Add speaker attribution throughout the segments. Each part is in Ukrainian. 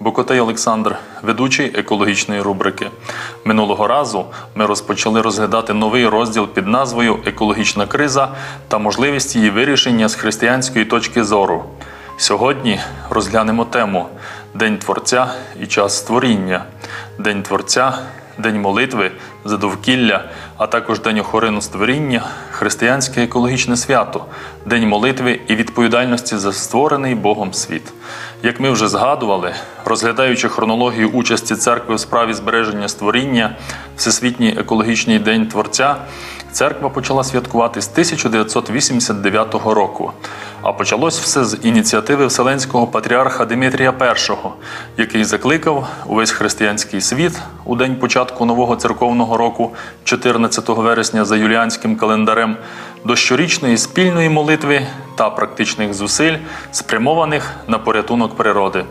Speaker 1: Бокотей Олександр, ведучий екологічної рубрики. Минулого разу ми розпочали розглядати новий розділ під назвою Екологічна криза та можливість її вирішення з християнської точки зору. Сьогодні розглянемо тему День Творця і час створіння, День Творця, День молитви за довкілля, а також День охорони створіння, християнське екологічне свято, День молитви і відповідальності за створений Богом світ. Як ми вже згадували, розглядаючи хронологію участі церкви у справі збереження створіння, Всесвітній екологічний день Творця, церква почала святкувати з 1989 року. А почалось все з ініціативи Вселенського патріарха Димитрія І, який закликав увесь християнський світ у день початку нового церковного року, 14 вересня за юліанським календарем, до щорічної спільної молитви та практичних зусиль, спрямованих на порятунок природи.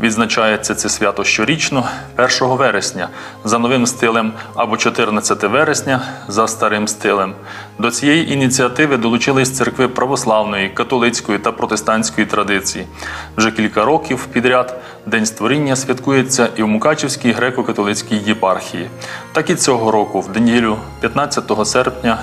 Speaker 1: Відзначається це свято щорічно, 1 вересня, за новим стилем або 14 вересня за старим стилем. До цієї ініціативи долучились церкви православної, католицької та протестантської традиції. Вже кілька років підряд День створіння святкується і в Мукачівській греко-католицькій єпархії. Так і цього року, в неділю 15 серпня,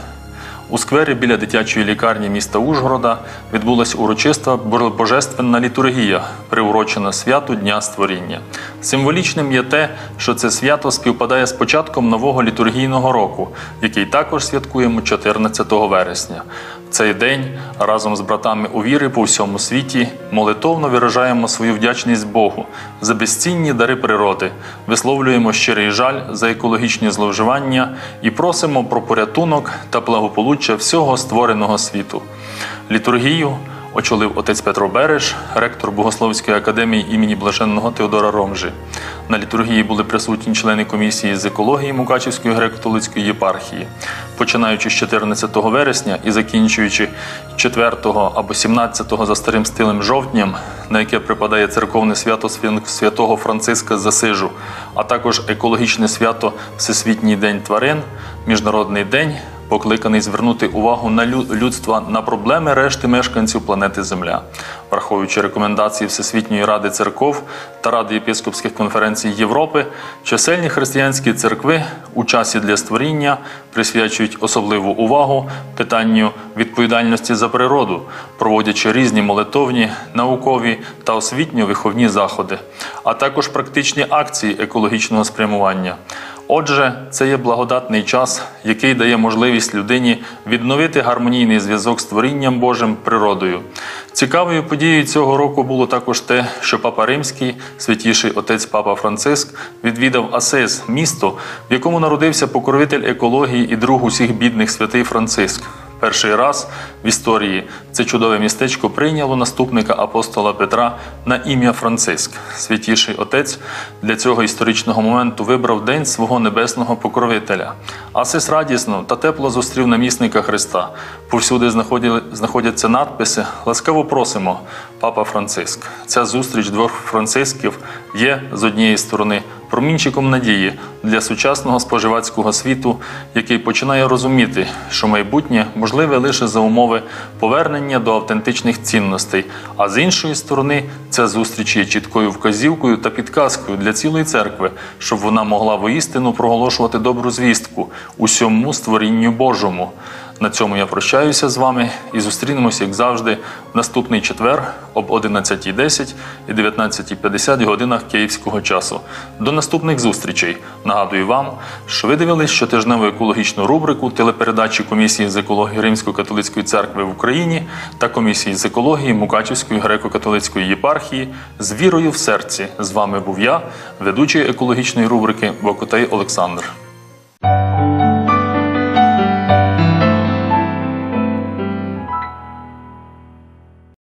Speaker 1: у сквері біля дитячої лікарні міста Ужгорода відбулася урочиста божественна літургія, приурочена святу Дня Створіння. Символічним є те, що це свято співпадає з початком нового літургійного року, який також святкуємо 14 вересня. Цей день разом з братами у віри по всьому світі молитовно виражаємо свою вдячність Богу за безцінні дари природи, висловлюємо щирий жаль за екологічні зловживання і просимо про порятунок та благополуччя всього створеного світу. Літургію очолив отець Петро Береш, ректор Богословської академії імені Блаженного Теодора Ромжи. На літургії були присутні члени комісії з екології Мукачівської греко-католицької єпархії. Починаючи з 14 вересня і закінчуючи 4 або 17 за старим стилем жовтням, на яке припадає церковне свято святого Франциска Засижу, а також екологічне свято Всесвітній день тварин, Міжнародний день покликаний звернути увагу на людства на проблеми решти мешканців планети Земля, враховуючи рекомендації Всесвітньої ради церков та Ради єпископських конференцій Європи, чисельні християнські церкви у часі для створіння присвячують особливу увагу питанню відповідальності за природу, проводячи різні молитовні, наукові та освітньо-виховні заходи, а також практичні акції екологічного спрямування. Отже, це є благодатний час, який дає можливість людині відновити гармонійний зв'язок з творінням Божим природою. Цікавою подією цього року було також те, що Папа Римський, святіший отець Папа Франциск, відвідав Асис, місто, в якому народився покровитель екології і друг усіх бідних святий Франциск. Перший раз в історії це чудове містечко прийняло наступника апостола Петра на ім'я Франциск. Святіший отець для цього історичного моменту вибрав день свого небесного покровителя. Асис радісно та тепло зустрів намісника Христа. Повсюди знаходяться надписи Ласкаво просимо, Папа Франциск. Ця зустріч двох францисків є з однієї сторони промінчиком надії для сучасного споживацького світу, який починає розуміти, що майбутнє можливе лише за умови повернення до автентичних цінностей. А з іншої сторони, ця зустріч є чіткою вказівкою та підказкою для цілої церкви, щоб вона могла воістину проголошувати добру звістку усьому створінню Божому. На цьому я прощаюся з вами і зустрінемося, як завжди, наступний четвер об 11.10 і 19.50 годинах київського часу. До наступних зустрічей. Нагадую вам, що ви дивились щотижневу екологічну рубрику телепередачі комісії з екології Римсько-католицької церкви в Україні та комісії з екології Мукачівської греко-католицької єпархії з вірою в серці. З вами був я, ведучий екологічної рубрики Бокотей Олександр.